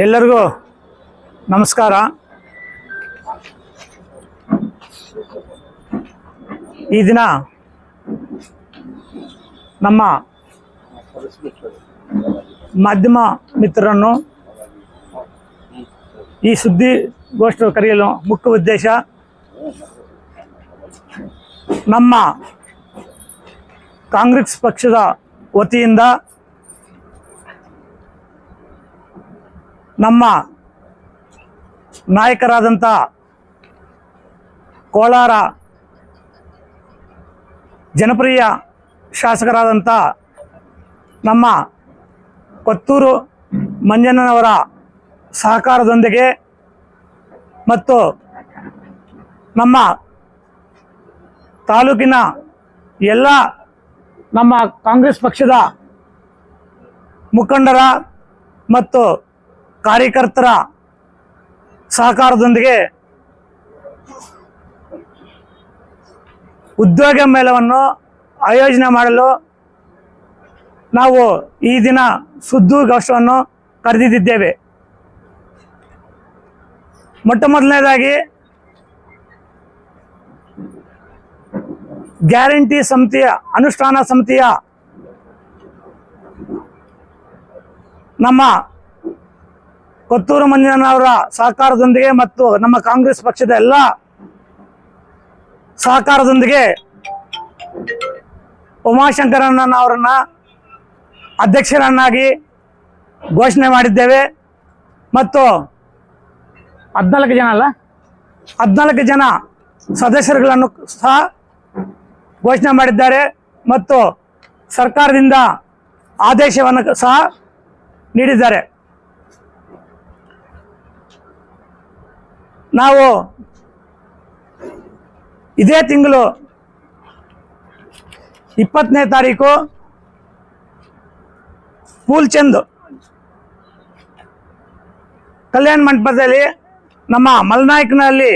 ಎಲ್ಲರಿಗೂ ನಮಸ್ಕಾರ. ಈ ದಿನ ನಮ್ಮ ಮಾಧ್ಯಮ ಮಿತ್ರರನ್ನು ಈ ಸುದ್ದಿಗೋಷ್ಠಿ ಕರೆಯಲು ಮುಖ್ಯ ಉದ್ದೇಶ ನಮ್ಮ ಕಾಂಗ್ರೆಸ್ ಪಕ್ಷದ ವತಿಯಿಂದ ನಮ್ಮ ನಾಯಕರಾದಂಥ ಕೋಲಾರ ಜನಪ್ರಿಯ ಶಾಸಕರಾದಂಥ ನಮ್ಮ ಕೊತ್ತೂರು ಮಂಜಣ್ಣನವರ ಸಹಕಾರದೊಂದಿಗೆ ಮತ್ತು ನಮ್ಮ ತಾಲೂಕಿನ ಎಲ್ಲ ನಮ್ಮ ಕಾಂಗ್ರೆಸ್ ಪಕ್ಷದ ಮುಖಂಡರ ಮತ್ತು ಕಾರ್ಯಕರ್ತರ ಸಹಕಾರದೊಂದಿಗೆ ಉದ್ಯೋಗ ಮೇಳವನ್ನು ಆಯೋಜನೆ ಮಾಡಲು ನಾವು ಈ ದಿನ ಸುದ್ದಿಗೋಷ್ಠವನ್ನು ಕರೆದಿದ್ದೇವೆ ಮೊಟ್ಟ ಮೊದಲನೇದಾಗಿ ಗ್ಯಾರಂಟಿ ಸಮಿತಿಯ, ಅನುಷ್ಠಾನ ಸಮಿತಿಯ ನಮ್ಮ ಕೊತ್ತೂರು ಮಂಜಣ್ಣವರ ಸಹಕಾರದೊಂದಿಗೆ ಮತ್ತು ನಮ್ಮ ಕಾಂಗ್ರೆಸ್ ಪಕ್ಷದ ಎಲ್ಲ ಸಹಕಾರದೊಂದಿಗೆ ಉಮಾಶಂಕರಣ್ಣ ಅವರನ್ನ ಅಧ್ಯಕ್ಷರನ್ನಾಗಿ ಘೋಷಣೆ ಮಾಡಿದ್ದೇವೆ. ಮತ್ತು ಹದಿನಾಲ್ಕು ಜನ ಅಲ್ಲ? ಹದಿನಾಲ್ಕು ಜನ ಸದಸ್ಯರುಗಳನ್ನು ಸಹ ಘೋಷಣೆ ಮಾಡಿದ್ದಾರೆ. ಮತ್ತು ಸರ್ಕಾರದಿಂದ ಆದೇಶವನ್ನು ಸಹ ನೀಡಿದ್ದಾರೆ. ನಾವು ಇದೇ ತಿಂಗಳು ಇಪ್ಪತ್ತನೇ ತಾರೀಕು ಫೂಲ್ಚಂದ್ ಕಲ್ಯಾಣ ಮಂಟಪದಲ್ಲಿ ನಮ್ಮ ಮಲ್ನಾಯಕನಲ್ಲಿ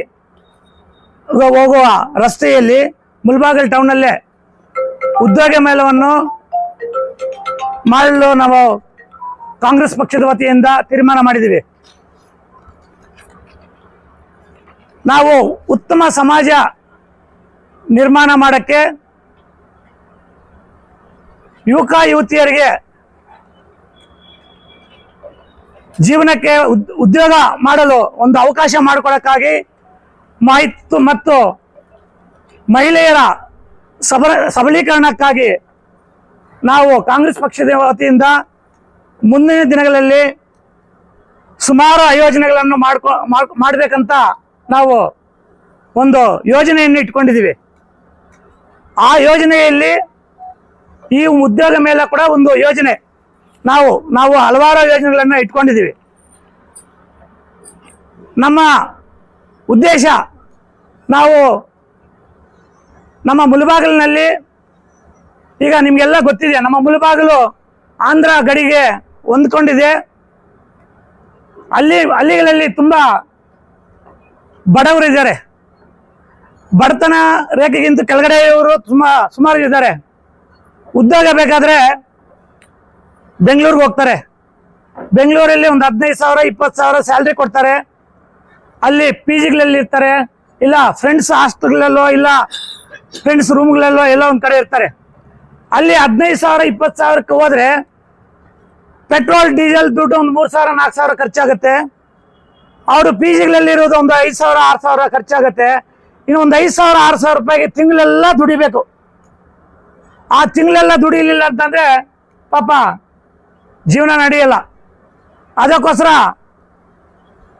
ಹೋಗುವ ರಸ್ತೆಯಲ್ಲಿ ಮುಲ್ಬಾಗಲ್ ಟೌನಲ್ಲೇ ಉದ್ಯೋಗ ಮೇಳವನ್ನು ಮಾಡಲು ನಾವು ಕಾಂಗ್ರೆಸ್ ಪಕ್ಷದ ವತಿಯಿಂದ ತೀರ್ಮಾನ ಮಾಡಿದ್ದೀವಿ. ನಾವು ಉತ್ತಮ ಸಮಾಜ ನಿರ್ಮಾಣ ಮಾಡೋಕ್ಕೆ ಯುವಕ ಯುವತಿಯರಿಗೆ ಜೀವನಕ್ಕೆ ಉದ್- ಉದ್ಯೋಗ ಮಾಡಲು ಒಂದು ಅವಕಾಶ ಮಾಡಿಕೊಡಕ್ಕಾಗಿ ಮಾಹಿತಿ ಮತ್ತು ಮಹಿಳೆಯರ ಸಬಲ, ಸಬಲೀಕರಣಕ್ಕಾಗಿ ನಾವು ಕಾಂಗ್ರೆಸ್ ಪಕ್ಷದ ವತಿಯಿಂದ ಮುಂದಿನ ದಿನಗಳಲ್ಲಿ ಸುಮಾರು ಆಯೋಜನೆಗಳನ್ನು ಮಾಡ್ಕೊ ಮಾಡ್ಬೇಕಂತ ನಾವು ಒಂದು ಯೋಜನೆಯನ್ನು ಇಟ್ಕೊಂಡಿದ್ದೀವಿ. ಆ ಯೋಜನೆಯಲ್ಲಿ ಈ ಉದ್ಯೋಗ ಮೇಲೆ ಕೂಡ ಒಂದು ಯೋಜನೆ ನಾವು ನಾವು ಹಲವಾರು ಯೋಜನೆಗಳನ್ನು ಇಟ್ಕೊಂಡಿದ್ದೀವಿ. ನಮ್ಮ ಉದ್ದೇಶ ನಾವು ನಮ್ಮ ಮುಳುಬಾಗಿಲಿನಲ್ಲಿ ಈಗ ನಿಮಗೆಲ್ಲ ಗೊತ್ತಿದೆ, ನಮ್ಮ ಮುಳುಬಾಗಿಲು ಆಂಧ್ರ ಗಡಿಗೆ ಹೊಂದ್ಕೊಂಡಿದೆ. ಅಲ್ಲಿ ಹಳ್ಳಿಗಳಲ್ಲಿ ತುಂಬ ಬಡವರಿದ್ದಾರೆ ಬಡತನ ರೇಖೆಗಿಂತ ಕೆಳಗಡೆ ಇವರು ತುಂಬ ಸುಮಾರು ಇದ್ದಾರೆ. ಉದ್ಯೋಗ ಬೇಕಾದ್ರೆ ಬೆಂಗಳೂರಿಗೆ ಹೋಗ್ತಾರೆ. ಬೆಂಗಳೂರಲ್ಲಿ ಒಂದು ಹದಿನೈದು ಸಾವಿರ, ಇಪ್ಪತ್ತು ಸಾವಿರ ಸ್ಯಾಲ್ರಿ ಕೊಡ್ತಾರೆ. ಅಲ್ಲಿ ಪಿ ಜಿಗಳಲ್ಲಿ ಇರ್ತಾರೆ. ಇಲ್ಲ ಫ್ರೆಂಡ್ಸ್ ಹಾಸ್ಟೆಲ್ಗಳಲ್ಲೋ, ಇಲ್ಲ ಫ್ರೆಂಡ್ಸ್ ರೂಮ್ಗಳಲ್ಲೋ ಎಲ್ಲೋ ಒಂದು ಕಡೆ ಇರ್ತಾರೆ. ಅಲ್ಲಿ ಹದಿನೈದು ಸಾವಿರ, ಇಪ್ಪತ್ತು ಸಾವಿರಕ್ಕೆ ಹೋದರೆ ಪೆಟ್ರೋಲ್ ಡೀಸೆಲ್ ದುಡ್ಡು ಒಂದು ಮೂರು ಸಾವಿರ, ನಾಲ್ಕು ಸಾವಿರ ಖರ್ಚಾಗುತ್ತೆ. ಅವರು ಪಿ ಜಿಗಳಲ್ಲಿ ಇರೋದು ಒಂದು ಐದು ಸಾವಿರ, ಆರು ಸಾವಿರ ಖರ್ಚಾಗತ್ತೆ. ಇನ್ನು ಒಂದು ಐದು ಸಾವಿರ, ಆರು ಸಾವಿರ ರೂಪಾಯಿಗೆ ತಿಂಗಳೆಲ್ಲ ದುಡಿಬೇಕು. ಆ ತಿಂಗಳೆಲ್ಲ ದುಡಿಲಿಲ್ಲ ಅಂತಂದ್ರೆ ಪಾಪ ಜೀವನ ನಡೆಯಲ್ಲ. ಅದಕ್ಕೋಸ್ಕರ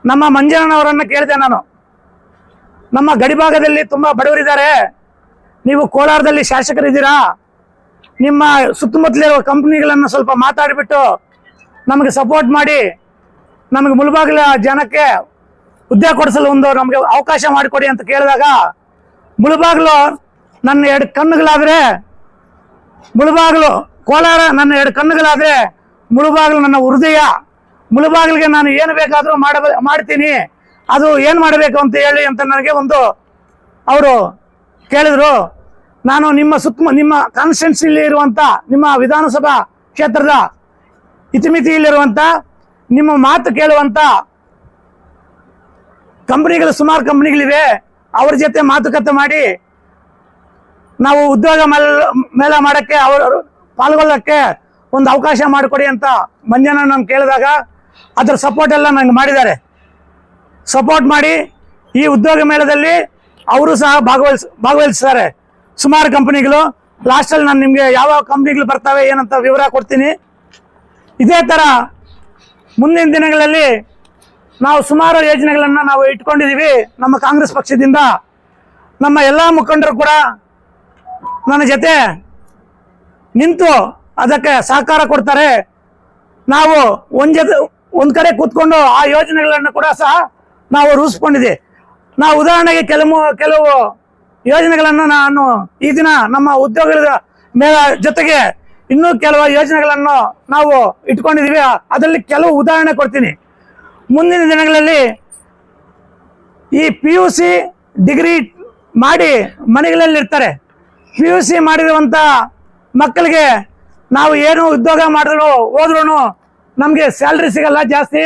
ನಮ್ಮ ಮಂಜನವರನ್ನು ಕೇಳಿದೆ ನಾನು. ನಮ್ಮ ಗಡಿಭಾಗದಲ್ಲಿ ತುಂಬ ಬಡವರಿದ್ದಾರೆ. ನೀವು ಕೋಲಾರದಲ್ಲಿ ಶಾಸಕರಿದ್ದೀರಾ? ನಿಮ್ಮ ಸುತ್ತಮುತ್ತಲಿರುವ ಕಂಪ್ನಿಗಳನ್ನು ಸ್ವಲ್ಪ ಮಾತಾಡಿಬಿಟ್ಟು ನಮಗೆ ಸಪೋರ್ಟ್ ಮಾಡಿ. ನಮಗೆ ಮುಳುಬಾಗಿಲ ಜನಕ್ಕೆ ಉದ್ಯೋಗ ಕೊಡಿಸಲು ಒಂದು ನಮಗೆ ಅವಕಾಶ ಮಾಡಿಕೊಡಿ ಅಂತ ಕೇಳಿದಾಗ ಮುಳುಬಾಗಿಲು ನನ್ನ ಎರಡು ಕಣ್ಣುಗಳಾದರೆ ಮುಳುಬಾಗಿಲು ಕೋಲಾರ ನನ್ನ ಎರಡು ಕಣ್ಣುಗಳಾದರೆ ಮುಳುಬಾಗಿಲು ನನ್ನ ಹೃದಯ ಮುಳುಬಾಗಿಲಿಗೆ ನಾನು ಏನು ಬೇಕಾದರೂ ಮಾಡ ಮಾಡ್ತೀನಿ, ಅದು ಏನು ಮಾಡಬೇಕು ಅಂತ ಹೇಳಿ ಅಂತ ನನಗೆ ಒಂದು ಅವರು ಕೇಳಿದರು. ನಾನು ನಿಮ್ಮ ಸುತ್ತ ನಿಮ್ಮ ಕಾನ್ಸ್ಟಿಟ್ಯೂನ್ಸಿಲಿ ಇರುವಂಥ ನಿಮ್ಮ ವಿಧಾನಸಭಾ ಕ್ಷೇತ್ರದ ಇತಿಮಿತಿಯಲ್ಲಿರುವಂಥ ನಿಮ್ಮ ಮಾತು ಕೇಳುವಂತ ಕಂಪ್ನಿಗಳು ಸುಮಾರು ಕಂಪ್ನಿಗಳಿವೆ, ಅವ್ರ ಜೊತೆ ಮಾತುಕತೆ ಮಾಡಿ ನಾವು ಉದ್ಯೋಗ ಮೇಲ, ಮೇಳ ಮಾಡಕ್ಕೆ ಅವರು ಪಾಲ್ಗೊಳ್ಳಕ್ಕೆ ಒಂದು ಅವಕಾಶ ಮಾಡಿಕೊಡಿ ಅಂತ ಮಂಜನ ನಾನು ಕೇಳಿದಾಗ ಅದ್ರ ಸಪೋರ್ಟ್ ಎಲ್ಲ ನಂಗೆ ಮಾಡಿದ್ದಾರೆ. ಸಪೋರ್ಟ್ ಮಾಡಿ ಈ ಉದ್ಯೋಗ ಮೇಳದಲ್ಲಿ ಅವರು ಸಹ ಭಾಗವಹಿಸ್ ಭಾಗವಹಿಸ್ತಾರೆ. ಸುಮಾರು ಕಂಪನಿಗಳು ಲಾಸ್ಟಲ್ಲಿ ನಾನು ನಿಮಗೆ ಯಾವ ಕಂಪ್ನಿಗಳು ಬರ್ತವೆ ಏನಂತ ವಿವರ ಕೊಡ್ತೀನಿ. ಇದೇ ಥರ ಮುಂದಿನ ದಿನಗಳಲ್ಲಿ ನಾವು ಸುಮಾರು ಯೋಜನೆಗಳನ್ನು ನಾವು ಇಟ್ಕೊಂಡಿದ್ದೀವಿ. ನಮ್ಮ ಕಾಂಗ್ರೆಸ್ ಪಕ್ಷದಿಂದ ನಮ್ಮ ಎಲ್ಲ ಮುಖಂಡರು ಕೂಡ ನನ್ನ ಜೊತೆ ನಿಂತು ಅದಕ್ಕೆ ಸಹಕಾರ ಕೊಡ್ತಾರೆ. ನಾವು ಒಂದ್ ಜೊತೆ ಒಂದ್ ಕಡೆ ಕೂತ್ಕೊಂಡು ಆ ಯೋಜನೆಗಳನ್ನು ಕೂಡ ಸಹ ನಾವು ರೂಪಿಸಿಕೊಂಡಿದೆ ನಾವು ಉದಾಹರಣೆಗೆ ಕೆಲವು ಕೆಲವು ಯೋಜನೆಗಳನ್ನು ನಾನು ಈ ದಿನ ನಮ್ಮ ಉದ್ಯೋಗದ ಮೇಲೆ ಜೊತೆಗೆ ಇನ್ನೂ ಕೆಲವು ಯೋಜನೆಗಳನ್ನು ನಾವು ಇಟ್ಕೊಂಡಿದ್ದೀವಿ. ಅದರಲ್ಲಿ ಕೆಲವು ಉದಾಹರಣೆ ಕೊಡ್ತೀನಿ. ಮುಂದಿನ ದಿನಗಳಲ್ಲಿ ಈ ಪಿ ಯು ಸಿ ಡಿಗ್ರಿ ಮಾಡಿ ಮನೆಗಳಲ್ಲಿ ಇರ್ತಾರೆ ಪಿ ಯು ಸಿ ಮಾಡಿರುವಂಥ ಮಕ್ಕಳಿಗೆ ನಾವು ಏನು ಉದ್ಯೋಗ ಮಾಡಿದ್ರು ಹೋದ್ರೂ ನಮಗೆ ಸ್ಯಾಲ್ರಿ ಸಿಗಲ್ಲ ಜಾಸ್ತಿ.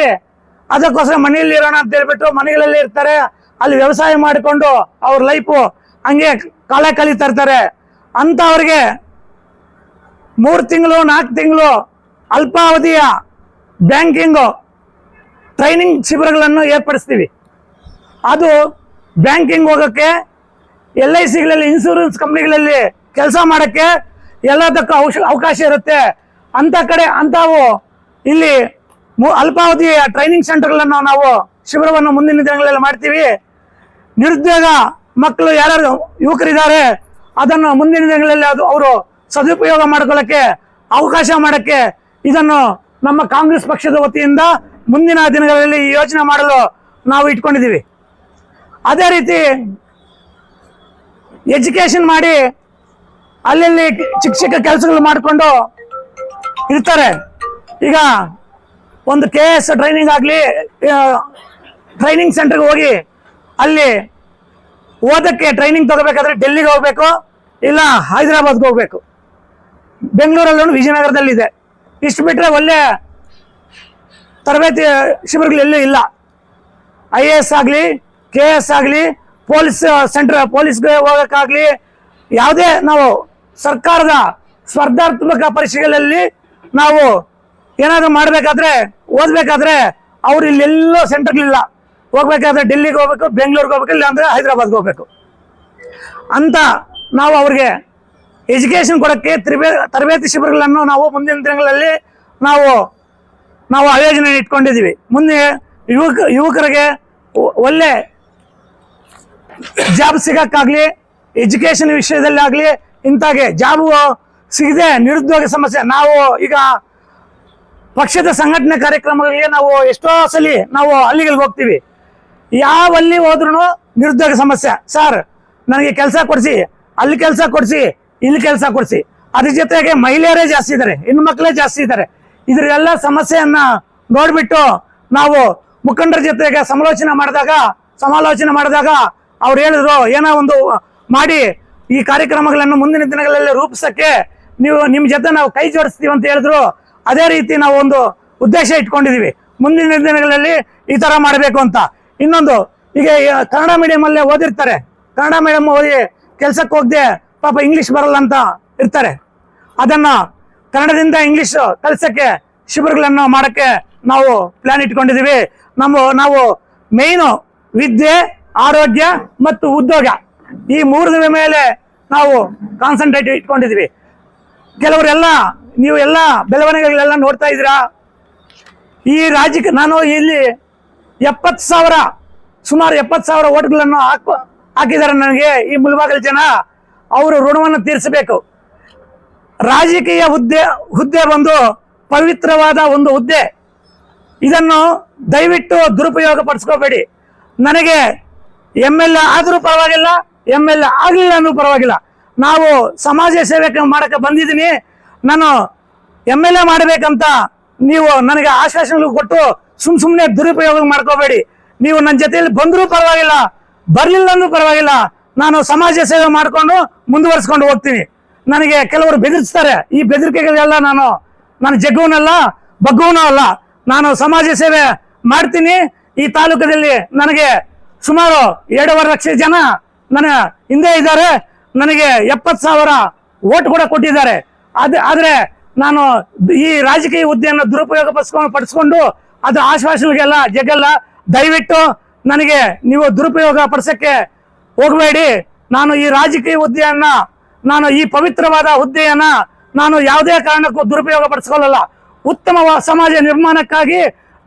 ಅದಕ್ಕೋಸ್ಕರ ಮನೆಯಲ್ಲಿ ಇರೋಣ ಅಂತ ಹೇಳ್ಬಿಟ್ಟು ಮನೆಗಳಲ್ಲಿ ಇರ್ತಾರೆ. ಅಲ್ಲಿ ವ್ಯವಸಾಯ ಮಾಡಿಕೊಂಡು ಅವ್ರ ಲೈಫು ಹಂಗೆ ಕಾಲ ಕಳೀತಾ ಇರ್ತಾರೆ. ಅಂಥವ್ರಿಗೆ ಮೂರು ತಿಂಗಳು, ನಾಲ್ಕು ತಿಂಗಳು ಅಲ್ಪಾವಧಿಯ ಬ್ಯಾಂಕಿಂಗು ಟ್ರೈನಿಂಗ್ ಶಿಬಿರಗಳನ್ನು ಏರ್ಪಡಿಸ್ತೀವಿ. ಅದು ಬ್ಯಾಂಕಿಂಗ್ ಹೋಗೋಕ್ಕೆ, ಎಲ್ ಐ ಸಿಗಳಲ್ಲಿ ಇನ್ಶೂರೆನ್ಸ್ ಕಂಪ್ನಿಗಳಲ್ಲಿ ಕೆಲಸ ಮಾಡೋಕ್ಕೆ ಎಲ್ಲದಕ್ಕೂ ಅವಶ, ಅವಕಾಶ ಇರುತ್ತೆ. ಅಂಥ ಕಡೆ, ಅಂಥವು ಇಲ್ಲಿ ಅಲ್ಪಾವಧಿಯ ಟ್ರೈನಿಂಗ್ ಸೆಂಟರ್ಗಳನ್ನು ನಾವು ಶಿಬಿರವನ್ನು ಮುಂದಿನ ದಿನಗಳಲ್ಲಿ ಮಾಡ್ತೀವಿ. ನಿರುದ್ಯೋಗ ಮಕ್ಕಳು ಯಾರ್ಯಾರು ಯುವಕರಿದ್ದಾರೆ, ಅದನ್ನು ಮುಂದಿನ ದಿನಗಳಲ್ಲಿ ಅದು ಅವರು ಸದುಪಯೋಗ ಮಾಡಿಕೊಳ್ಳಕ್ಕೆ ಅವಕಾಶ ಮಾಡಕ್ಕೆ ಇದನ್ನು ನಮ್ಮ ಕಾಂಗ್ರೆಸ್ ಪಕ್ಷದ ವತಿಯಿಂದ ಮುಂದಿನ ದಿನಗಳಲ್ಲಿ ಈ ಯೋಚನೆ ಮಾಡಲು ನಾವು ಇಟ್ಕೊಂಡಿದ್ದೀವಿ. ಅದೇ ರೀತಿ ಎಜುಕೇಶನ್ ಮಾಡಿ ಅಲ್ಲಲ್ಲಿ ಚಿಕ್ಕ ಚಿಕ್ಕ ಕೆಲಸಗಳು ಮಾಡಿಕೊಂಡು ಇರ್ತಾರೆ. ಈಗ ಒಂದು ಕೆ ಎಸ್ ಟ್ರೈನಿಂಗ್ ಆಗಲಿ ಟ್ರೈನಿಂಗ್ ಸೆಂಟರ್ಗೆ ಹೋಗಿ ಅಲ್ಲಿ ಓದಕ್ಕೆ ಟ್ರೈನಿಂಗ್ ತಗೋಬೇಕಾದ್ರೆ ಡೆಲ್ಲಿಗೆ ಹೋಗ್ಬೇಕು, ಇಲ್ಲ ಹೈದರಾಬಾದ್ಗೆ ಹೋಗ್ಬೇಕು. ಬೆಂಗಳೂರಲ್ಲೂ ವಿಜಯನಗರದಲ್ಲಿದೆ. ಇಷ್ಟು ಬಿಟ್ಟರೆ ಒಳ್ಳೆ ತರಬೇತಿ ಶಿಬಿರಗಳು ಎಲ್ಲೂ ಇಲ್ಲ. ಐ ಎ ಎಸ್ ಆಗಲಿ, ಕೆ ಎಸ್ ಆಗಲಿ, ಪೊಲೀಸ್ ಸೆಂಟ್ರ್, ಪೊಲೀಸ್ಗೆ ಹೋಗೋಕ್ಕಾಗಲಿ, ಯಾವುದೇ ನಾವು ಸರ್ಕಾರದ ಸ್ಪರ್ಧಾತ್ಮಕ ಪರೀಕ್ಷೆಗಳಲ್ಲಿ ನಾವು ಏನಾದರೂ ಮಾಡಬೇಕಾದ್ರೆ, ಓದಬೇಕಾದ್ರೆ ಅವ್ರು ಇಲ್ಲೆಲ್ಲೋ ಸೆಂಟರ್ಗಳಿಲ್ಲ ಹೋಗ್ಬೇಕಾದ್ರೆ ಡೆಲ್ಲಿಗೆ ಹೋಗ್ಬೇಕು, ಬೆಂಗಳೂರಿಗೆ ಹೋಗ್ಬೇಕು, ಇಲ್ಲಾಂದರೆ ಹೈದರಾಬಾದ್ಗೆ ಹೋಗ್ಬೇಕು. ಅಂತ ನಾವು ಅವ್ರಿಗೆ ಎಜುಕೇಶನ್ ಕೊಡೋಕ್ಕೆ ತರಬೇ, ತರಬೇತಿ ಶಿಬಿರಗಳನ್ನು ನಾವು ಮುಂದಿನ ದಿನಗಳಲ್ಲಿ ನಾವು ನಾವು ಆಯೋಜನೆ ಇಟ್ಕೊಂಡಿದ್ದೀವಿ. ಮುಂದೆ ಯುವಕ, ಯುವಕರಿಗೆ ಒಳ್ಳೆ ಜಾಬ್ ಸಿಗೋಕ್ಕಾಗಲಿ ಎಜುಕೇಶನ್ ವಿಷಯದಲ್ಲಿ ಆಗಲಿ ಇಂತಾಗೆ ಜಾಬು ಸಿಗದೆ ನಿರುದ್ಯೋಗ ಸಮಸ್ಯೆ. ನಾವು ಈಗ ಪಕ್ಷದ ಸಂಘಟನೆ ಕಾರ್ಯಕ್ರಮಗಳಿಗೆ ನಾವು ಎಷ್ಟೋ ಸಲ ನಾವು ಹಳ್ಳಿಗಳಿಗೆ ಹೋಗ್ತೀವಿ. ಯಾವ ಅಲ್ಲಿ ಹೋದ್ರು ನಿರುದ್ಯೋಗ ಸಮಸ್ಯೆ. ಸರ್ ನನಗೆ ಕೆಲಸ ಕೊಡಿಸಿ. ಅಲ್ಲಿ ಕೆಲಸ ಕೊಡಿಸಿ. ಇಲ್ಲಿ ಕೆಲಸ ಕೊಡಿಸಿ. ಅದ್ರ ಜೊತೆಗೆ ಮಹಿಳೆಯರೇ ಜಾಸ್ತಿ ಇದ್ದಾರೆ ಹೆಣ್ಣು ಮಕ್ಕಳೇ ಜಾಸ್ತಿ ಇದ್ದಾರೆ ಇದರೆಲ್ಲ ಸಮಸ್ಯೆಯನ್ನ ನೋಡ್ಬಿಟ್ಟು ನಾವು ಮುಖಂಡರ ಜೊತೆಗೆ ಸಮಾಲೋಚನೆ ಮಾಡಿದಾಗ ಸಮಾಲೋಚನೆ ಮಾಡಿದಾಗ ಅವ್ರು ಹೇಳಿದ್ರು, ಏನೋ ಒಂದು ಮಾಡಿ ಈ ಕಾರ್ಯಕ್ರಮಗಳನ್ನು ಮುಂದಿನ ದಿನಗಳಲ್ಲಿ ರೂಪಿಸಕ್ಕೆ ನೀವು ನಿಮ್ಮ ಜೊತೆ ನಾವು ಕೈ ಜೋಡಿಸ್ತೀವಿ ಅಂತ ಹೇಳಿದ್ರು. ಅದೇ ರೀತಿ ನಾವು ಒಂದು ಉದ್ದೇಶ ಇಟ್ಕೊಂಡಿದೀವಿ. ಮುಂದಿನ ದಿನಗಳಲ್ಲಿ ಈ ತರ ಮಾಡಬೇಕು ಅಂತ. ಇನ್ನೊಂದು, ಈಗ ಕನ್ನಡ ಮೀಡಿಯಮಲ್ಲೇ ಅಲ್ಲೇ ಓದಿರ್ತಾರೆ. ಕನ್ನಡ ಮೀಡಿಯಂ ಓದಿ ಕೆಲ್ಸಕ್ಕೆ ಹೋಗದೆ ಪಾಪ ಇಂಗ್ಲಿಷ್ ಬರಲ್ಲ ಅಂತ ಇರ್ತಾರೆ. ಅದನ್ನ ಕನ್ನಡದಿಂದ ಇಂಗ್ಲಿಷ್ ಕಲಿಸಕ್ಕೆ ಶಿಬಿರಗಳನ್ನು ಮಾಡಕ್ಕೆ ನಾವು ಪ್ಲಾನ್ ಇಟ್ಕೊಂಡಿದೀವಿ ನಮ್ಮ, ನಾವು ಮೇನು ವಿದ್ಯೆ, ಆರೋಗ್ಯ ಮತ್ತು ಉದ್ಯೋಗ ಈ ಮೂರದ ಮೇಲೆ ನಾವು ಕಾನ್ಸಂಟ್ರೇಟ್ ಇಟ್ಕೊಂಡಿದೀವಿ ಕೆಲವರೆಲ್ಲ, ನೀವು ಎಲ್ಲ ಬೆಳವಣಿಗೆಗಳೆಲ್ಲ ನೋಡ್ತಾ ಇದ್ದೀರಾ? ಈ ರಾಜ್ಯಕ್ಕೆ ನಾನು ಇಲ್ಲಿ ಎಪ್ಪತ್ತು ಸಾವಿರ, ಸುಮಾರು ಎಪ್ಪತ್ತು ಸಾವಿರ ಓಟ್ಗಳನ್ನು ಹಾಕೋ, ಹಾಕಿದ್ದಾರೆ ನನಗೆ ಈ ಮುಲ್ಬಾಗಲ್ ಜನ. ಅವರು ಋಣವನ್ನು ತೀರಿಸಬೇಕು. ರಾಜಕೀಯ ಹುದ್ದೆ ಹುದ್ದೆ ಒಂದು ಪವಿತ್ರವಾದ ಒಂದು ಹುದ್ದೆ. ಇದನ್ನು ದಯವಿಟ್ಟು ದುರುಪಯೋಗ ಪಡಿಸ್ಕೋಬೇಡಿ ನನಗೆ ಎಂ ಎಲ್ ಎ ಆದರೂ ಪರವಾಗಿಲ್ಲ ಎಂ ಎಲ್ ಎ ಆಗಲಿಲ್ಲ ಅನ್ನೂ ಪರವಾಗಿಲ್ಲ. ನಾವು ಸಮಾಜ ಸೇವೆ ಮಾಡಕ್ಕೆ ಬಂದಿದ್ದೀನಿ. ನಾನು ಎಂ ಎಲ್ ಎ ಮಾಡಬೇಕಂತ ನೀವು ನನಗೆ ಆಶ್ವಾಸನೆಗಳು ಕೊಟ್ಟು ಸುಮ್ ಸುಮ್ಮನೆ ದುರುಪಯೋಗ ಮಾಡ್ಕೋಬೇಡಿ. ನೀವು ನನ್ನ ಜೊತೆಯಲ್ಲಿ ಬಂದರೂ ಪರವಾಗಿಲ್ಲ, ಬರಲಿಲ್ಲ ಅಂದ್ರೂ ಪರವಾಗಿಲ್ಲ. ನಾನು ಸಮಾಜ ಸೇವೆ ಮಾಡಿಕೊಂಡು ಮುಂದುವರಿಸ್ಕೊಂಡು ಹೋಗ್ತೀನಿ. ನನಗೆ ಕೆಲವರು ಬೆದರಿಸ್ತಾರೆ. ಈ ಬೆದರಿಕೆಗಳೆಲ್ಲ ನಾನು ನಾನು ಜಗ್ಗುವನಲ್ಲ, ಬಗ್ಗುವನೂ ಅಲ್ಲ. ನಾನು ಸಮಾಜ ಸೇವೆ ಮಾಡ್ತೀನಿ. ಈ ತಾಲೂಕದಲ್ಲಿ ನನಗೆ ಸುಮಾರು ಎರಡೂವರೆ ಲಕ್ಷ ಜನ ನನ್ನ ಹಿಂದೆ ಇದ್ದಾರೆ. ನನಗೆ ಎಪ್ಪತ್ತು ಸಾವಿರ ಓಟ್ ಕೂಡ ಕೊಟ್ಟಿದ್ದಾರೆ. ಅದು, ಆದರೆ ನಾನು ಈ ರಾಜಕೀಯ ಹುದ್ದೆಯನ್ನು ದುರುಪಯೋಗ ಪಡಿಸ್ಕೊಂಡು ಪಡಿಸ್ಕೊಂಡು ಅದು ಆಶ್ವಾಸನೆಗೆಲ್ಲ ಜಗ್ಗಲ್ಲ. ದಯವಿಟ್ಟು ನನಗೆ ನೀವು ದುರುಪಯೋಗ ಪಡಿಸಕ್ಕೆ ಹೋಗಬೇಡಿ. ನಾನು ಈ ರಾಜಕೀಯ ಹುದ್ದೆಯನ್ನ, ನಾನು ಈ ಪವಿತ್ರವಾದ ಹುದ್ದೆಯನ್ನ ನಾನು ಯಾವುದೇ ಕಾರಣಕ್ಕೂ ದುರುಪಯೋಗ ಪಡಿಸ್ಕೊಳ್ಳಲ್ಲ ಉತ್ತಮ ಸಮಾಜ ನಿರ್ಮಾಣಕ್ಕಾಗಿ,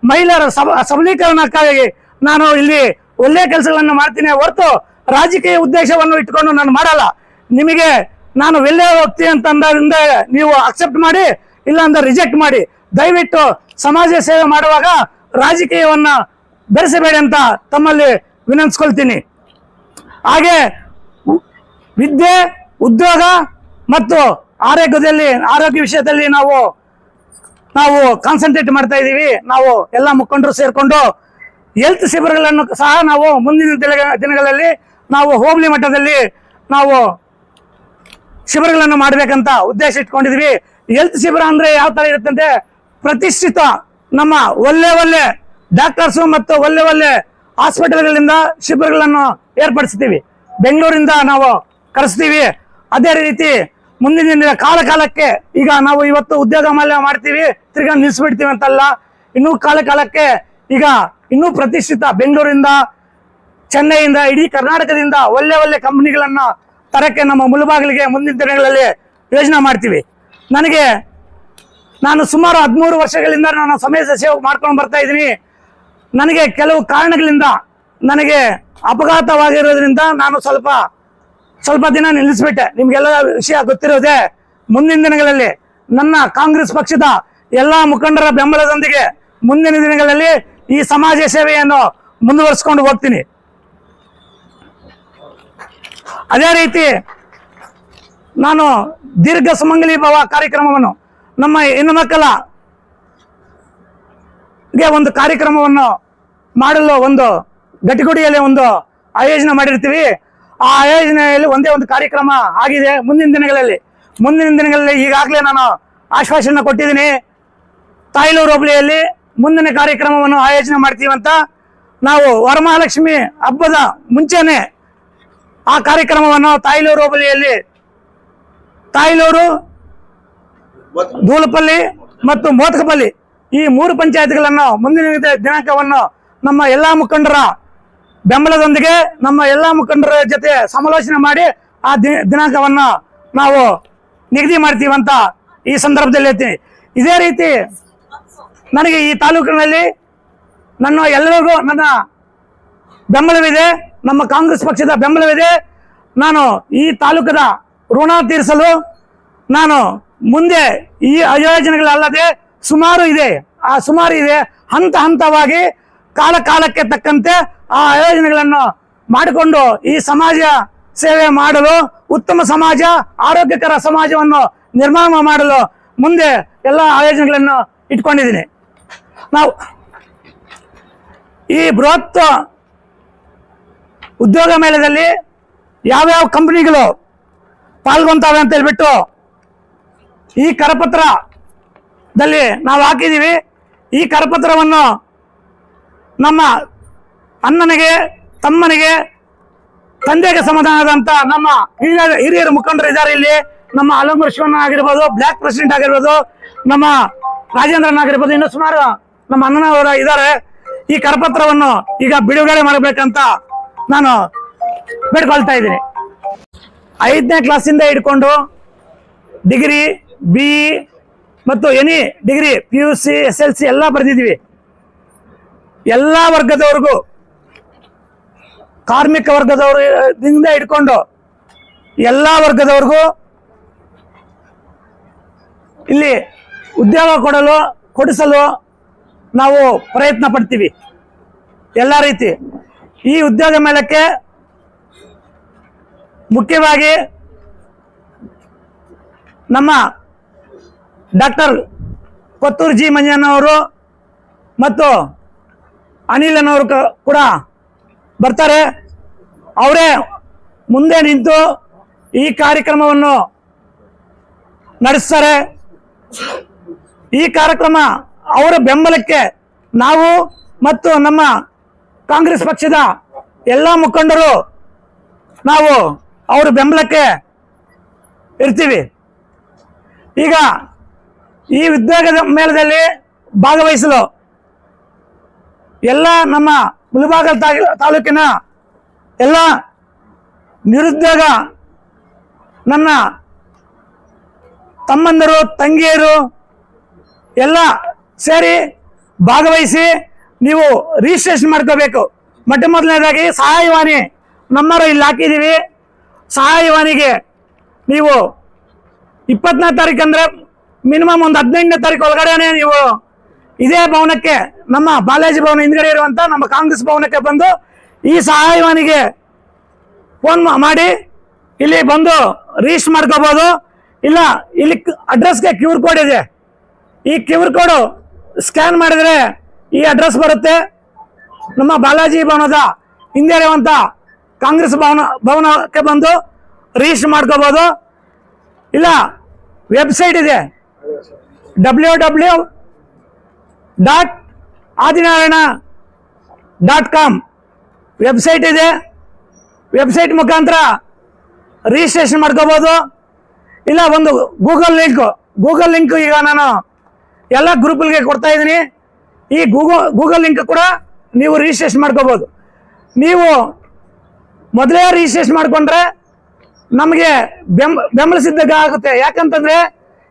ಮಹಿಳೆಯರ ಸಬ ಸಬಲೀಕರಣಕ್ಕಾಗಿ ನಾನು ಇಲ್ಲಿ ಒಳ್ಳೆಯ ಕೆಲಸಗಳನ್ನು ಮಾಡ್ತೀನಿ ಹೊರತು ರಾಜಕೀಯ ಉದ್ದೇಶವನ್ನು ಇಟ್ಕೊಂಡು ನಾನು ಮಾಡಲ್ಲ. ನಿಮಗೆ ನಾನು ಎಲ್ಲೇ ವ್ಯಕ್ತಿ ಅಂತ ಅಂದಾದಿಂದ ನೀವು ಅಕ್ಸೆಪ್ಟ್ ಮಾಡಿ ಇಲ್ಲ ಅಂದ್ರೆ ರಿಜೆಕ್ಟ್ ಮಾಡಿ. ದಯವಿಟ್ಟು ಸಮಾಜ ಸೇವೆ ಮಾಡುವಾಗ ರಾಜಕೀಯವನ್ನ ಬೆರೆಸಬೇಡಿ ಅಂತ ತಮ್ಮಲ್ಲಿ ವಿನಂತಿಸ್ಕೊಳ್ತೀನಿ. ಹಾಗೆ ವಿದ್ಯೆ, ಉದ್ಯೋಗ ಮತ್ತು ಆರೋಗ್ಯದಲ್ಲಿ, ಆರೋಗ್ಯ ವಿಷಯದಲ್ಲಿ ನಾವು ನಾವು ಕಾನ್ಸಂಟ್ರೇಟ್ ಮಾಡ್ತಾ ಇದ್ದೀವಿ. ನಾವು ಎಲ್ಲ ಮುಖಂಡರು ಸೇರಿಕೊಂಡು ಹೆಲ್ತ್ ಶಿಬಿರಗಳನ್ನು ಸಹ ನಾವು ಮುಂದಿನ ದಿನ- ದಿನಗಳಲ್ಲಿ ನಾವು ಹೋಬಳಿ ಮಟ್ಟದಲ್ಲಿ ನಾವು ಶಿಬಿರಗಳನ್ನು ಮಾಡಬೇಕಂತ ಉದ್ದೇಶ ಇಟ್ಕೊಂಡಿದ್ವಿ ಹೆಲ್ತ್ ಶಿಬಿರ ಅಂದ್ರೆ ಯಾವ ತರ ಇರುತ್ತಂತೆ ಪ್ರತಿಷ್ಠಿತ ನಮ್ಮ ಒಳ್ಳೆ ಒಳ್ಳೆ ಡಾಕ್ಟರ್ಸು ಮತ್ತು ಒಳ್ಳೆ ಒಳ್ಳೆ ಹಾಸ್ಪಿಟಲ್ಗಳಿಂದ ಶಿಬಿರಗಳನ್ನು ಏರ್ಪಡಿಸ್ತೀವಿ. ಬೆಂಗಳೂರಿಂದ ನಾವು ಕರೆಸ್ತೀವಿ. ಅದೇ ರೀತಿ ಮುಂದಿನ ದಿನ ಕಾಲ ಕಾಲಕ್ಕೆ ಈಗ ನಾವು ಇವತ್ತು ಉದ್ಯೋಗ ಮಾಲ್ಯ ಮಾಡ್ತೀವಿ, ತಿರ್ಗಾ ನಿಲ್ಲಿಸ್ಬಿಡ್ತೀವಿ ಅಂತಲ್ಲ. ಇನ್ನೂ ಕಾಲ ಕಾಲಕ್ಕೆ ಈಗ ಇನ್ನೂ ಪ್ರತಿಷ್ಠಿತ ಬೆಂಗಳೂರಿಂದ, ಚೆನ್ನೈಯಿಂದ, ಇಡೀ ಕರ್ನಾಟಕದಿಂದ ಒಳ್ಳೆ ಒಳ್ಳೆ ಕಂಪನಿಗಳನ್ನ ತರಕ್ಕೆ ನಮ್ಮ ಮುಳುಬಾಗಿಲಿಗೆ ಮುಂದಿನ ದಿನಗಳಲ್ಲಿ ಯೋಜನೆ ಮಾಡ್ತೀವಿ. ನನಗೆ ನಾನು ಸುಮಾರು ಹದಿಮೂರು ವರ್ಷಗಳಿಂದ ನಾನು ಸಮಾಜ ಸೇವೆ ಮಾಡ್ಕೊಂಡು ಬರ್ತಾ ಇದ್ದೀನಿ. ನನಗೆ ಕೆಲವು ಕಾರಣಗಳಿಂದ ನನಗೆ ಅಪಘಾತವಾಗಿರೋದ್ರಿಂದ ನಾನು ಸ್ವಲ್ಪ ಸ್ವಲ್ಪ ದಿನ ನಿಲ್ಲಿಸ್ಬಿಟ್ಟೆ. ನಿಮ್ಗೆಲ್ಲ ವಿಷಯ ಗೊತ್ತಿರೋದೆ, ಮುಂದಿನ ದಿನಗಳಲ್ಲಿ ನನ್ನ ಕಾಂಗ್ರೆಸ್ ಪಕ್ಷದ ಎಲ್ಲಾ ಮುಖಂಡರ ಬೆಂಬಲದೊಂದಿಗೆ ಮುಂದಿನ ದಿನಗಳಲ್ಲಿ ಈ ಸಮಾಜ ಸೇವೆಯನ್ನು ಮುಂದುವರಿಸ್ಕೊಂಡು ಹೋಗ್ತೀನಿ. ಅದೇ ರೀತಿ ನಾನು ದೀರ್ಘ ಸುಮಂಗಲಿ ಭವ ಕಾರ್ಯಕ್ರಮವನ್ನು ನಮ್ಮ ಹೆಣ್ಣು ಮಕ್ಕಳ ಗೆ ಒಂದು ಕಾರ್ಯಕ್ರಮವನ್ನು ಮಾಡಲು ಒಂದು ಗಟ್ಟಿಗುಡಿಯಲ್ಲಿ ಒಂದು ಆಯೋಜನೆ ಮಾಡಿರ್ತೀವಿ. ಆ ಆಯೋಜನೆಯಲ್ಲಿ ಒಂದೇ ಒಂದು ಕಾರ್ಯಕ್ರಮ ಆಗಿದೆ ಮುಂದಿನ ದಿನಗಳಲ್ಲಿ. ಮುಂದಿನ ದಿನಗಳಲ್ಲಿ ಈಗಾಗಲೇ ನಾನು ಆಶ್ವಾಸನೆ ಕೊಟ್ಟಿದ್ದೀನಿ. ತಾಯ್ಲೂರು ಹೋಬಳಿಯಲ್ಲಿ ಮುಂದಿನ ಕಾರ್ಯಕ್ರಮವನ್ನು ಆಯೋಜನೆ ಮಾಡ್ತೀವಿ ಅಂತ ನಾವು ವರಮಹಾಲಕ್ಷ್ಮಿ ಹಬ್ಬದ ಮುಂಚೆನೆ ಆ ಕಾರ್ಯಕ್ರಮವನ್ನು ತಾಯ್ಲೂರು ಹೋಬಳಿಯಲ್ಲಿ ತಾಯ್ಲೂರು ಧೂಲಪಲ್ಲಿ ಮತ್ತು ಮೋತಕಪಲ್ಲಿ ಈ ಮೂರು ಪಂಚಾಯತ್ಗಳನ್ನು ಮುಂದಿನ ದಿನ- ದಿನಾಂಕವನ್ನು ನಮ್ಮ ಎಲ್ಲಾ ಮುಖಂಡರ ಬೆಂಬಲದೊಂದಿಗೆ ನಮ್ಮ ಎಲ್ಲಾ ಮುಖಂಡರ ಜೊತೆ ಸಮಾಲೋಚನೆ ಮಾಡಿ ಆ ದಿನಾಂಕವನ್ನು ನಾವು ನಿಗದಿ ಮಾಡ್ತೀವಿ ಅಂತ ಈ ಸಂದರ್ಭದಲ್ಲಿ ಹೇಳ್ತೀನಿ. ಇದೇ ರೀತಿ ನನಗೆ ಈ ತಾಲೂಕಿನಲ್ಲಿ ನನ್ನ ಎಲ್ಲರಿಗೂ ನನ್ನ ಬೆಂಬಲವಿದೆ, ನಮ್ಮ ಕಾಂಗ್ರೆಸ್ ಪಕ್ಷದ ಬೆಂಬಲವಿದೆ. ನಾನು ಈ ತಾಲೂಕದ ಋಣ ತೀರಿಸಲು ನಾನು ಮುಂದೆ ಈ ಯೋಜನೆಗಳಲ್ಲದೆ ಸುಮಾರು ಇದೆ. ಆ ಸುಮಾರು ಇದೆ. ಹಂತ ಹಂತವಾಗಿ ಕಾಲ ಕಾಲಕ್ಕೆ ತಕ್ಕಂತೆ ಆ ಆಯೋಜನೆಗಳನ್ನು ಮಾಡಿಕೊಂಡು ಈ ಸಮಾಜ ಸೇವೆ ಮಾಡಲು, ಉತ್ತಮ ಸಮಾಜ, ಆರೋಗ್ಯಕರ ಸಮಾಜವನ್ನು ನಿರ್ಮಾಣ ಮಾಡಲು ಮುಂದೆ ಎಲ್ಲ ಆಯೋಜನೆಗಳನ್ನು ಇಟ್ಕೊಂಡಿದ್ದೀನಿ. ನಾವು ಈ ಬೃಹತ್ ಉದ್ಯೋಗ ಮೇಳದಲ್ಲಿ ಯಾವ್ಯಾವ ಕಂಪನಿಗಳು ಪಾಲ್ಗೊಂತಾವೆ ಅಂತ ಹೇಳ್ಬಿಟ್ಟು ಈ ಕರಪತ್ರದಲ್ಲಿ ನಾವು ಹಾಕಿದ್ದೀವಿ. ಈ ಕರಪತ್ರವನ್ನು ನಮ್ಮ ಅಣ್ಣನಿಗೆ, ತಮ್ಮನಿಗೆ, ತಂದೆಗೆ ಸಮಾಧಾನದಂತ ನಮ್ಮ ಹಿರಿಯ, ಹಿರಿಯರ ಮುಖಂಡರು ಇದ್ದಾರೆ ಇಲ್ಲಿ. ನಮ್ಮ ಅಲಂಬರ್ ಶಿವಣ್ಣ ಆಗಿರ್ಬೋದು, ಬ್ಲಾಕ್ ಪ್ರೆಸಿಡೆಂಟ್ ಆಗಿರ್ಬೋದು, ನಮ್ಮ ರಾಜೇಂದ್ರನ್ ಆಗಿರ್ಬೋದು, ಇನ್ನು ಸುಮಾರು ನಮ್ಮ ಅಣ್ಣನವರ ಇದ್ದಾರೆ. ಈ ಕರಪತ್ರವನ್ನು ಈಗ ಬಿಡುಗಡೆ ಮಾಡಬೇಕಂತ ನಾನು ಬೇಡ್ಕೊಳ್ತಾ ಇದ್ದೀನಿ. ಐದನೇ ಕ್ಲಾಸಿಂದ ಹಿಡ್ಕೊಂಡು ಡಿಗ್ರಿ ಬಿ ಮತ್ತು any degree P U C S L C ಎಲ್ಲ ಬರೆದಿದ್ದೀವಿ. ಎಲ್ಲ ವರ್ಗದವ್ರಿಗೂ, ಕಾರ್ಮಿಕ ವರ್ಗದವ್ರಿಂದ ಹಿಡ್ಕೊಂಡು ಎಲ್ಲ ವರ್ಗದವ್ರಿಗೂ ಇಲ್ಲಿ ಉದ್ಯೋಗ ಕೊಡಲು, ಕೊಡಿಸಲು ನಾವು ಪ್ರಯತ್ನ ಪಡ್ತೀವಿ. ಎಲ್ಲ ರೀತಿ. ಈ ಉದ್ಯೋಗ ಮೇಳಕ್ಕೆ ಮುಖ್ಯವಾಗಿ ನಮ್ಮ ಡಾಕ್ಟರ್ ಕೊತ್ತೂರು ಜಿ ಮಂಜಣ್ಣವರು ಮತ್ತು ಅನಿಲನವರು ಕೂಡ ಬರ್ತಾರೆ. ಅವರೇ ಮುಂದೆ ನಿಂತು ಈ ಕಾರ್ಯಕ್ರಮವನ್ನು ನಡೆಸ್ತಾರೆ. ಈ ಕಾರ್ಯಕ್ರಮ ಅವರ ಬೆಂಬಲಕ್ಕೆ ನಾವು ಮತ್ತು ನಮ್ಮ ಕಾಂಗ್ರೆಸ್ ಪಕ್ಷದ ಎಲ್ಲ ಮುಖಂಡರು ನಾವು ಅವರ ಬೆಂಬಲಕ್ಕೆ ಇರ್ತೀವಿ. ಈಗ ಈ ಉದ್ಯೋಗದ ಮೇಳದಲ್ಲಿ ಭಾಗವಹಿಸಲು ಎಲ್ಲ ನಮ್ಮ ಮುಳಬಾಗಲ್ ತಾಲೂಕಿನ ಎಲ್ಲ ನಿರುದ್ಯೋಗ ನನ್ನ ತಮ್ಮಂದರು, ತಂಗಿಯರು ಎಲ್ಲ ಸೇರಿ ಭಾಗವಹಿಸಿ ನೀವು ರಿಜಿಸ್ಟ್ರೇಷನ್ ಮಾಡ್ಕೋಬೇಕು. ಮೊಟ್ಟ ಮೊದಲನೇದಾಗಿ ಸಹಾಯವಾಣಿ ನಂಬರ್ ಇಲ್ಲಿ ಹಾಕಿದ್ದೀವಿ. ಸಹಾಯವಾಣಿಗೆ ನೀವು ಇಪ್ಪತ್ತನೇ ತಾರೀಕು ಮಿನಿಮಮ್ ಒಂದು ಹದಿನೆಂಟನೇ ತಾರೀಕು ಒಳಗಡೆನೆ ನೀವು ಇದೇ ಭವನಕ್ಕೆ, ನಮ್ಮ ಬಾಲಾಜಿ ಭವನ ಹಿಂದ್ಗಡೆ ಇರುವಂಥ ನಮ್ಮ ಕಾಂಗ್ರೆಸ್ ಭವನಕ್ಕೆ ಬಂದು ಈ ಸಹಾಯವಾಣಿಗೆ ಫೋನ್ ಮಾಡಿ. ಇಲ್ಲಿ ಬಂದು ರೀಚ್ ಮಾಡ್ಕೋಬೋದು. ಇಲ್ಲ, ಇಲ್ಲಿ ಅಡ್ರೆಸ್ಗೆ ಕ್ಯೂರ್ ಕೋಡ್ ಇದೆ. ಈ ಕ್ಯೂರ್ ಕೋಡು ಸ್ಕ್ಯಾನ್ ಮಾಡಿದರೆ ಈ ಅಡ್ರೆಸ್ ಬರುತ್ತೆ. ನಮ್ಮ ಬಾಲಾಜಿ ಭವನದ ಹಿಂದೆ ಇರುವಂಥ ಕಾಂಗ್ರೆಸ್ ಭವನ, ಭವನಕ್ಕೆ ಬಂದು ರಿಜಿಸ್ಟರ್ ಮಾಡ್ಕೋಬೋದು. ಇಲ್ಲ ವೆಬ್ಸೈಟ್ ಇದೆ. W W dot Adinarayana dot com website ಇದೆ. ವೆಬ್ಸೈಟ್ ಮುಖಾಂತರ ರಿಜಿಸ್ಟ್ರೇಷನ್ ಮಾಡ್ಕೋಬೋದು. ಇಲ್ಲ, ಒಂದು ಗೂಗಲ್ ಲಿಂಕ್ ಗೂಗಲ್ ಲಿಂಕ್ ಈಗ ನಾನು ಎಲ್ಲ ಗ್ರೂಪ್ಗಳಿಗೆ ಕೊಡ್ತಾ ಇದ್ದೀನಿ. ಈ ಗೂಗಲ್ ಗೂಗಲ್ ಲಿಂಕ್ ಕೂಡ ನೀವು ರಿಜಿಸ್ಟ್ರೇಷನ್ ಮಾಡ್ಕೋಬೋದು. ನೀವು ಮೊದಲೇ ರಿಜಿಸ್ಟ್ರೇಷನ್ ಮಾಡಿಕೊಂಡ್ರೆ ನಮಗೆ ಬೆಂಬ ಬೆಂಬಲಿಸಿದ್ದಾಗ ಆಗುತ್ತೆ. ಯಾಕಂತಂದರೆ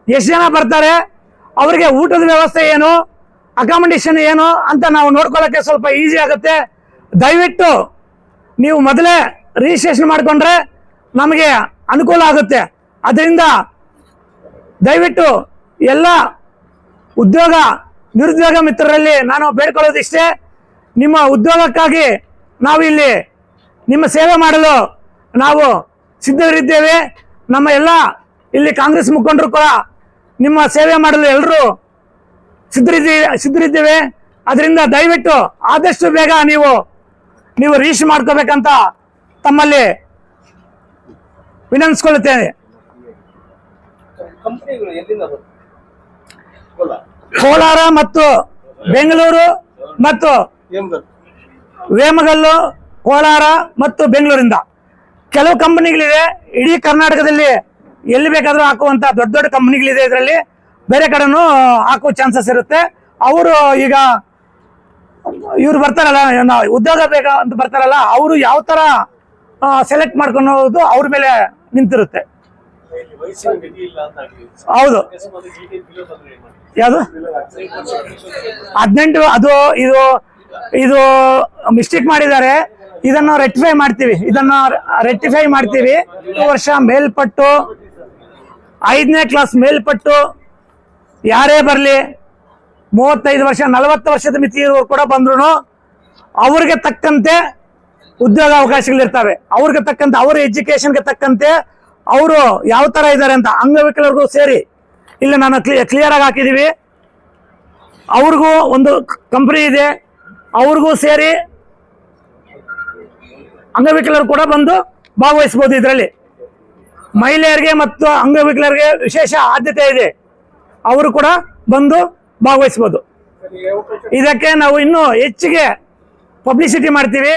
ಎಷ್ಟು ಜನ ಬರ್ತಾರೆ? ಅವರಿಗೆ ಊಟದ ವ್ಯವಸ್ಥೆ ಏನು ಅಕಾಮಡೇಷನ್ ಏನು ಅಂತ ನಾವು ನೋಡ್ಕೊಳ್ಳೋಕ್ಕೆ ಸ್ವಲ್ಪ ಈಸಿ ಆಗುತ್ತೆ. ದಯವಿಟ್ಟು ನೀವು ಮೊದಲೇ ರಿಜಿಸ್ಟ್ರೇಷನ್ ಮಾಡಿಕೊಂಡ್ರೆ ನಮಗೆ ಅನುಕೂಲ ಆಗುತ್ತೆ. ಅದರಿಂದ ದಯವಿಟ್ಟು ಎಲ್ಲ ಉದ್ಯೋಗ ನಿರುದ್ಯೋಗ ಮಿತ್ರರಲ್ಲಿ ನಾನು ಬೇಡ್ಕೊಳ್ಳೋದಿಷ್ಟೇ. ನಿಮ್ಮ ಉದ್ಯೋಗಕ್ಕಾಗಿ ನಾವು ಇಲ್ಲಿ ನಿಮ್ಮ ಸೇವೆ ಮಾಡಲು ನಾವು ಸಿದ್ಧರಿದ್ದೇವೆ. ನಮ್ಮ ಎಲ್ಲ ಇಲ್ಲಿ ಕಾಂಗ್ರೆಸ್ ಮುಖಂಡರು ಕೂಡ ನಿಮ್ಮ ಸೇವೆ ಮಾಡಲು ಎಲ್ಲರೂ ಸಿದ್ಧರಿದ್ದೀವಿ ಸಿದ್ಧರಿದ್ದೇವೆ. ಅದರಿಂದ ದಯವಿಟ್ಟು ಆದಷ್ಟು ಬೇಗ ನೀವು ನೀವು ರೀಚ್ ಮಾಡ್ಕೋಬೇಕಂತ ತಮ್ಮಲ್ಲಿ ವಿನಂತಿಸ್ಕೊಳ್ಳುತ್ತೇನೆ. ಕೋಲಾರ? ಮತ್ತು ಬೆಂಗಳೂರು ಮತ್ತು ವೇಮಗಲ್ಲು ಕೋಲಾರ ಮತ್ತು ಬೆಂಗಳೂರಿಂದ. ಕೆಲವು ಕಂಪನಿಗಳಿವೆ ಇಡೀ ಕರ್ನಾಟಕದಲ್ಲಿ ಎಲ್ಲಿ ಬೇಕಾದರೂ ಹಾಕುವಂಥ ದೊಡ್ಡ ದೊಡ್ಡ ಕಂಪನಿಗಳಿದೆ ಇದರಲ್ಲಿ. ಬೇರೆ ಕಡೆನೂ ಹಾಕುವ ಚಾನ್ಸಸ್ ಇರುತ್ತೆ. ಅವರು ಈಗ ಇವ್ರು ಬರ್ತಾರಲ್ಲ ಉದ್ಯೋಗ ಬೇಕ ಅಂತ ಬರ್ತಾರಲ್ಲ, ಅವರು ಯಾವ ಥರ ಸೆಲೆಕ್ಟ್ ಮಾಡ್ಕೊಳ್ಳೋದು ಅವ್ರ ಮೇಲೆ ನಿಂತಿರುತ್ತೆ. ಹೌದು. ಯಾವುದು? ಹದಿನೆಂಟು, ಅದು, ಇದು ಇದು ಮಿಸ್ಟೇಕ್ ಮಾಡಿದ್ದಾರೆ. ಇದನ್ನು ರೆಕ್ಟಿಫೈ ಮಾಡ್ತೀವಿ. ಇದನ್ನು ರೆಕ್ಟಿಫೈ ಮಾಡ್ತೀವಿ. ವರ್ಷ ಮೇಲ್ಪಟ್ಟು ಐದನೇ ಕ್ಲಾಸ್ ಮೇಲ್ಪಟ್ಟು ಯಾರೇ ಬರಲಿ, ಮೂವತ್ತೈದು ವರ್ಷ, ನಲವತ್ತು ವರ್ಷದ ಮಿತಿ ಇರೋರು ಕೂಡ ಬಂದ್ರು ಅವ್ರಿಗೆ ತಕ್ಕಂತೆ ಉದ್ಯೋಗ ಅವಕಾಶಗಳಿರ್ತವೆ. ಅವ್ರಿಗೆ ತಕ್ಕಂತೆ, ಅವರ ಎಜುಕೇಷನ್ಗೆ ತಕ್ಕಂತೆ ಅವರು ಯಾವ ಥರ ಇದ್ದಾರೆ ಅಂತ ಅಂಗವಿಕಲರಿಗೂ ಸೇರಿ ಇಲ್ಲಿ ನಾನು ಕ್ಲಿಯರ್ ಆಗಿ ಹಾಕಿದ್ದೀವಿ ಅವ್ರಿಗೂ ಒಂದು ಕಂಪ್ನಿ ಇದೆ. ಅವ್ರಿಗೂ ಸೇರಿ ಅಂಗವಿಕಲರು ಕೂಡ ಬಂದು ಭಾಗವಹಿಸ್ಬೋದು ಇದರಲ್ಲಿ. ಮಹಿಳೆಯರಿಗೆ ಮತ್ತು ಅಂಗವಿಕಲರಿಗೆ ವಿಶೇಷ ಆದ್ಯತೆ ಇದೆ. ಅವರು ಕೂಡ ಬಂದು ಭಾಗವಹಿಸ್ಬೋದು. ಇದಕ್ಕೆ ನಾವು ಇನ್ನೂ ಹೆಚ್ಚಿಗೆ ಪಬ್ಲಿಸಿಟಿ ಮಾಡ್ತೀವಿ.